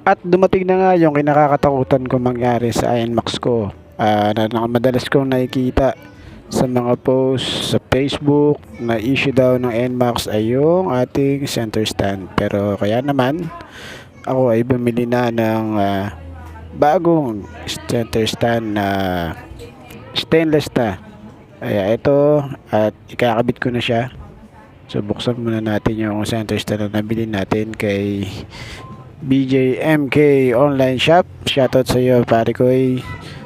At dumating na nga yung kinakatakutan ko mangyari sa INMAX ko. Ah, na, na madalas kong nakikita sa mga posts sa Facebook na issue daw ng NMAX ay yung ating center stand. Pero kaya naman, ako ay bumili na ng ah, bagong center stand na stainless na. Kaya ito at ikakabit ko na siya. So buksan muna natin yung center stand na nabili natin kay BJMK Online Shop. Shoutout sa iyo pare ko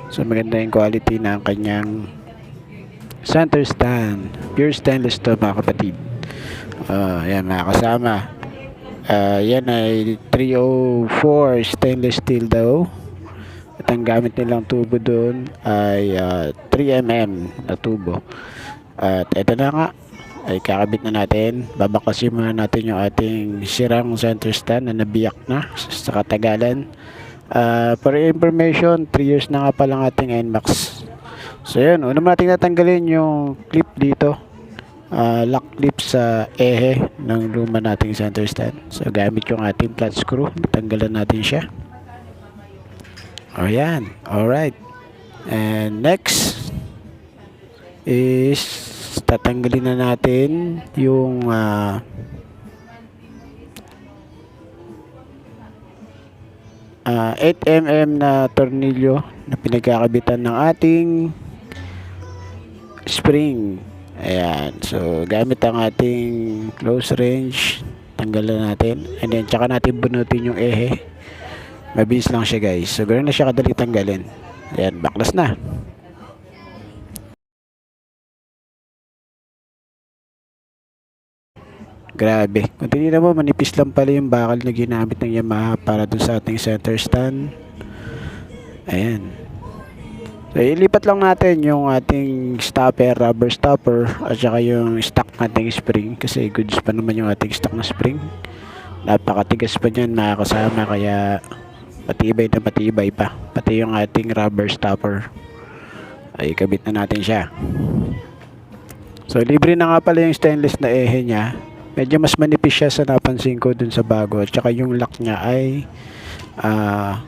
So maganda yung quality ng kanyang center stand. Pure stainless to mga kapatid. Ah, yan mga kasama. Ah, yan ay 304 stainless steel daw. At ang gamit nilang tubo doon ay ah, 3mm na tubo. At ito na nga ay kakabit na natin. Babaklasin muna natin yung ating sirang center stand na nabiyak na sa katagalan. Ah, for information, 3 years na nga palang ating NMAX. So yun, una natin natanggalin yung clip dito. Ah, lock clip sa ehe ng luma nating center stand. So gamit yung ating flat screw, natanggalan natin siya. O yan, alright. And next is tatanggalin na natin yung ah, ah, 8mm na tornilyo na pinagkakabitan ng ating spring. Ayan. So, gamit ang ating close range. Tanggalan natin. And then, tsaka natin bunutin yung ehe. Mabilis lang siya guys. So, ganoon na siya kadali tanggalin. Ayan, baklas na. Grabe. Kung tinignan mo, manipis lang pala yung bakal na ginamit ng Yamaha para dun sa ating center stand. Ayan. So, ilipat lang natin yung ating stopper, rubber stopper, at saka yung stock nating spring. Kasi goods pa naman yung ating stock na spring. Napakatigas pa niyan mga kasama, kaya matibay na matibay pa. Pati yung ating rubber stopper. Ay, kabit na natin siya. So, libre na nga pala yung stainless na ehe niya. Medyo mas manipis siya sa napansin ko dun sa bago. At saka yung lock niya ay ah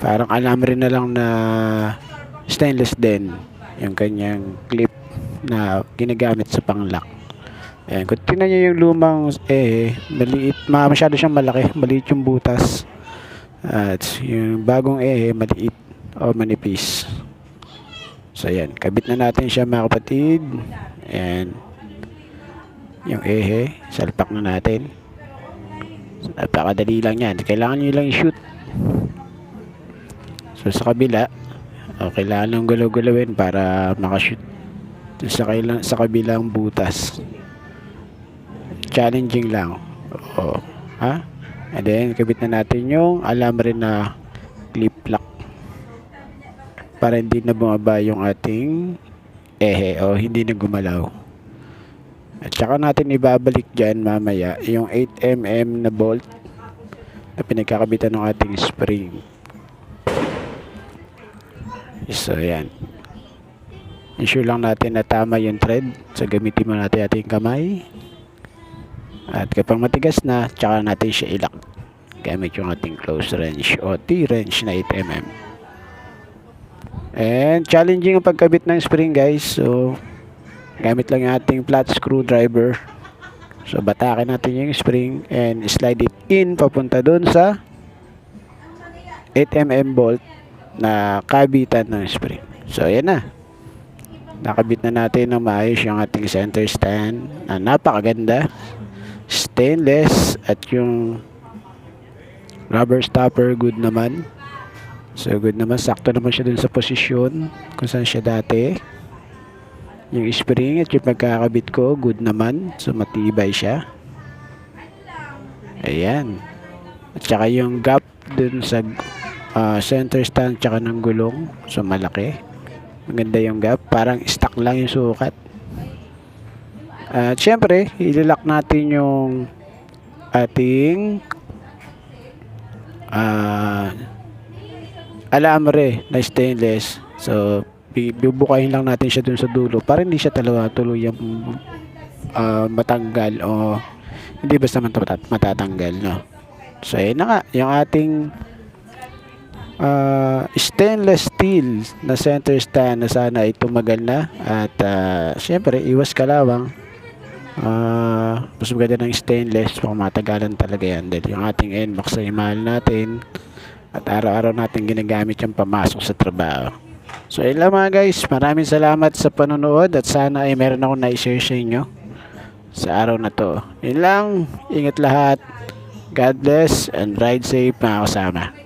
parang alam rin na lang na stainless din yung kanyang clip na ginagamit sa pang-lock. Ayan, kung tingnan niyo yung lumang eh, maliit, ma masyado siyang malaki, maliit yung butas. At yung bagong eh, maliit o manipis. So ayan, kabit na natin siya mga kapatid. Ayan. Yung ehe, salpak na natin. So, napakadali lang yan. Kailangan nyo lang i-shoot. So sa kabila, o, kailangan lang gulaw-gulawin para makashoot dun sa, kailang, sa kabilang butas. Challenging lang. O, ha? And then, kabit na natin yung alam rin na clip lock para hindi na bumaba yung ating ehe o hindi na gumalaw. At saka natin ibabalik dyan mamaya yung 8mm na bolt na pinagkakabitan ng ating spring. So, yan. Issue lang natin na tama yung thread. So, gamitin mo natin ating kamay. At kapag matigas na, tsaka natin siya ilak. Gamit yung ating close range o T-range na 8mm. And challenging ang pagkabit ng spring guys. So, gamit lang yung ating flat screwdriver. So, batakin natin yung spring and slide it in papunta doon sa 8mm bolt na kabitan ng spring. So, ayan na. Nakabit na natin ng maayos yung ating center stand na napakaganda. Stainless at yung rubber stopper good naman. So, good naman. Sakto naman siya dun sa posisyon kung saan siya dati. Yung spring at yung pagkakabit ko, good naman. So, matibay siya. Ayan. At saka yung gap dun sa ah, center stand tsaka ng gulong. So, malaki. Maganda yung gap. Parang stuck lang yung sukat. At syempre, ililak natin yung ating ah alambre na stainless. So, bi- bubukayin lang natin siya dun sa dulo para hindi siya talaga tuluyang ah, matanggal o hindi basta matat- matatanggal, no? So ayun na nga, yung ating ah, stainless steel na center stand na sana ay tumagal na at ah, syempre iwas kalawang Ah, mas maganda ng stainless kung matagalan talaga yan dahil yung ating NMAX ay mahal natin at araw-araw natin ginagamit yung pamasok sa trabaho. So ayun lang mga guys, maraming salamat sa panonood at sana ay meron ako na-share sa inyo sa araw na to. Yun lang, ingat lahat. God bless and ride safe mga kasama.